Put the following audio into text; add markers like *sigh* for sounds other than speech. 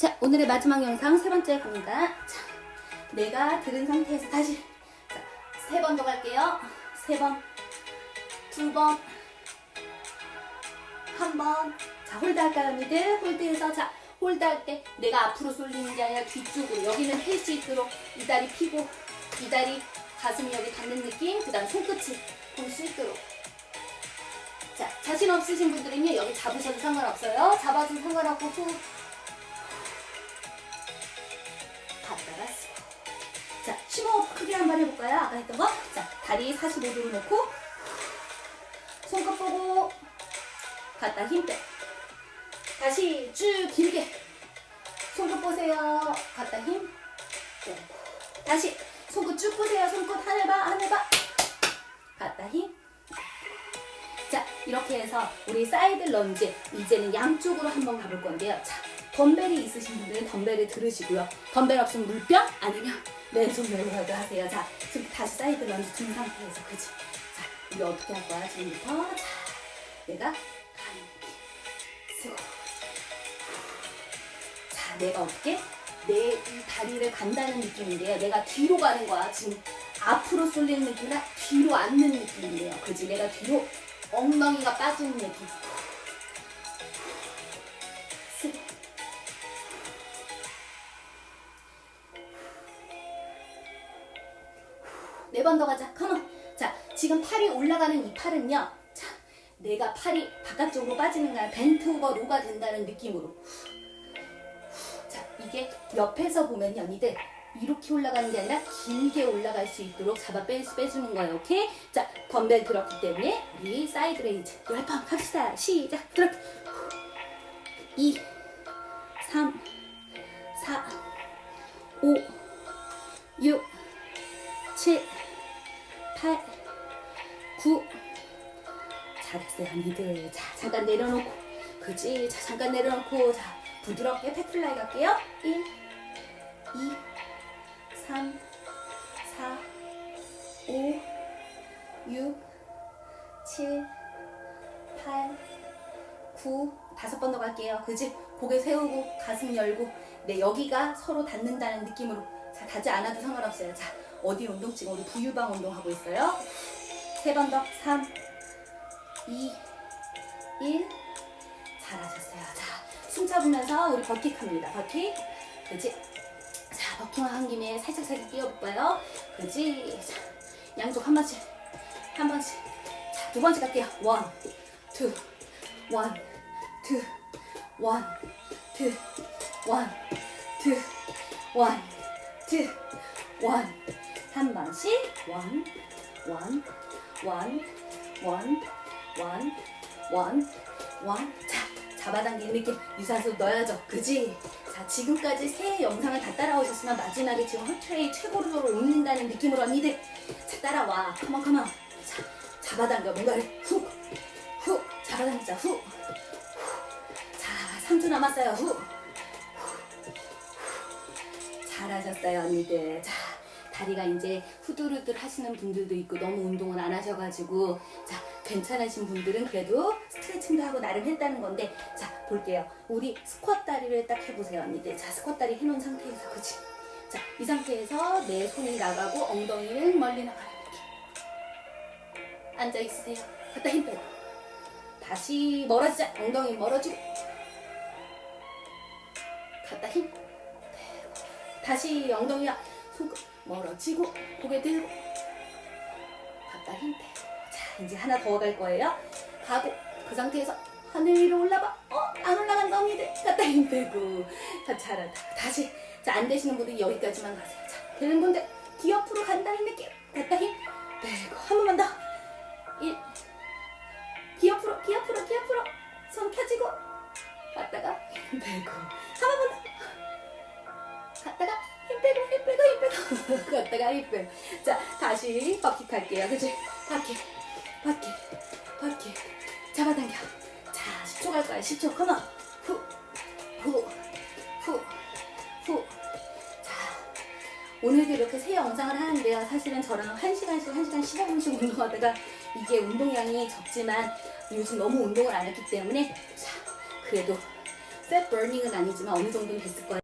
자, 오늘의 마지막 영상 세 번째 갑니다. 자, 내가 들은 상태에서 다시 자, 세 번 더 갈게요. 세 번, 두 번, 한 번. 자, 홀드 할까요, 언니들? 홀드해서 자, 홀드 할 때 내가 앞으로 쏠리는 게 아니라 뒤쪽으로 여기는 할수 있도록 이 다리 피고 이 다리 가슴이 여기 닿는 느낌, 그 다음 손끝이 볼 수 있도록 자, 자신 없으신 분들은요, 여기 잡으셔도 상관없어요. 잡아도 상관없고, 후. 갔다가 쓱. 자, 심호흡 크게 한번 해볼까요? 아까 했던 거? 자, 다리 45도로 놓고, 손끝 보고, 갔다 힘 빼. 다시 쭉 길게. 손끝 보세요. 갔다 힘 빼. 다시 손끝 쭉 보세요. 손끝 하늘 봐, 하늘 봐. 갔다 힘 자, 이렇게 해서 우리 사이드 런지 이제는 양쪽으로 한번 가볼 건데요. 자, 덤벨이 있으신 분들은 덤벨을 들으시고요. 덤벨 없으면 물병 아니면 *laughs* 왼손으로라도 하세요. 자, 지금 다시 사이드 런지 든 상태에서 그지? 자, 우리 어떻게 할 거야? 지금부터 자, 내가 가는 쓰고 자, 내가 어떻게 내 이 다리를 간다는 느낌인데요. 내가 뒤로 가는 거야. 지금 앞으로 쏠리는 느낌이라 뒤로 앉는 느낌이에요. 그지? 내가 뒤로 엉덩이가 빠지는 느낌. 네 번 더 가자. 컴온. 자, 지금 팔이 올라가는 이 팔은요. 자, 내가 팔이 바깥쪽으로 빠지는 거야. 벤트 오버 로가 된다는 느낌으로. 자, 이게 옆에서 보면 언니들 이렇게 올라가는 게 아니라 길게 올라갈 수 있도록 잡아 빼, 빼주는 거예요. 오케이? 자, 덤벨 들었기 때문에 우리 사이드 레이즈 열번 갑시다. 시작. 들어. 2, 3, 4, 5, 6, 7, 8, 9. 잘했어요, 언니들. 자, 잠깐 내려놓고. 그지? 자, 잠깐 내려놓고. 자, 부드럽게 패플라이 갈게요. 1, 2, 3, 4, 5, 6, 7, 8, 9, 다섯 번 더 갈게요. 그지? 고개 세우고 가슴 열고 네 여기가 서로 닿는다는 느낌으로 자 닿지 않아도 상관없어요. 자 어디 운동 지금 우리 부유방 운동 하고 있어요. 세 번 더. 3, 2, 1. 잘하셨어요. 자, 숨 차보면서 우리 버킥 합니다. 버킥. 그지? 자, 버킹 한 김에 살짝 살짝 뛰어볼까요? 그지? 자, 양쪽 한 번씩, 한 번씩. 자, 두 번씩 갈게요. 원, 투, 원, 투, 원, 투, 원, 투, 원, 투, 원. 한 번씩. 원, 원, 원, 원, 원, 원, 원. 자, 잡아당기는 느낌 유산소 넣어야죠. 그지? 자, 지금까지 세 영상을 다 따라오셨으면 마지막에 지금 허트레이 최고로 올린다는 느낌으로 언니들 자, 따라와. 컴온 컴온. 자, 잡아당겨. 뭔가를 훅, 훅. 잡아당기자. 훅. 훅. 자, 3초 남았어요. 훅. 훅. 잘하셨어요, 언니들. 자, 다리가 이제 후들후들 하시는 분들도 있고 너무 운동을 안 하셔가지고 자 괜찮으신 분들은 그래도 스트레칭도 하고 나름 했다는 건데 자 볼게요. 우리 스쿼트 다리를 딱 해보세요 언니들. 자 스쿼트 다리 해놓은 상태에서 그치? 자이 상태에서 내 손이 나가고 엉덩이는 멀리 나가는 느낌 앉아 있으세요. 갖다 힘 빼고. 다시 멀어지자. 엉덩이 멀어지고. 갖다 힘 빼고. 다시 엉덩이가 손끝 멀어지고 고개 들고. 갖다 힘 빼고 자 이제 하나 더 갈 거예요. 가고 그 상태에서 하늘 위로 올라봐. 어안 올라간다 언니들. 갖다 힘 빼고 자, 잘한다. 다시. 자 안 되시는 분들 여기까지만 가세요. 자 되는 분들 뒤 옆으로 간다는 느낌. 갖다 힘 빼고 한 번만 더일귀 옆으로 귀 옆으로 귀 옆으로. 손 펴지고 갔다가 힘 빼고 갔다가 힘 빼고 자 다시 버킷 할게요. 그치? 버킷 버킷 버킷. 잡아당겨. 자 10초 갈 거야 10초. 컴온. 후후 후 후 자 오늘도 이렇게 새 영상을 하는데요. 사실은 저랑 1시간씩 1시간 15분씩 운동하다가 이게 운동량이 적지만 요즘 너무 운동을 안 했기 때문에 자 그래도 팻 버닝은 아니지만 어느 정도는 됐을 거예요.